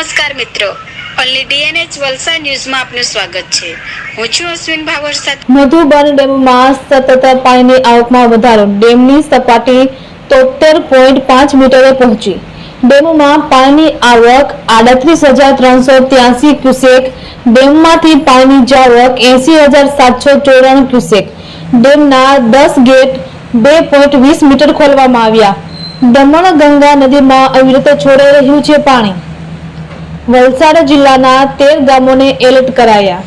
મિત્રો. ઓનલી ડીએનએચ વલસાડ ન્યૂઝમાં આપનું સ્વાગત છે. હું છું અશ્વિન ભાવર સાથે મધુબન ડેમમાં સતત પાણીની આવકમાં વધારો. ડેમની સપાટી તોતેર પોઈન્ટ પાંચ મીટરે પહોંચી. ડેમમાં પાણીની આવક આડત્રીસ હજાર ત્રણસો ત્યાસી ક્યુસેક. ડેમમાંથી પાણીની જાવક એસી હજાર સાતસો ચોરાણું ક્યુસેક. ડેમના દસ ગેટ બે પોઈન્ટ વીસ મીટર ખોલવામાં આવ્યા. દમણ ગંગા નદીમાં અવિરત છોડાઈ રહ્યું છે પાણી. વલસાડ જિલ્લાના તેર ગામોને એલર્ટ કરાયા.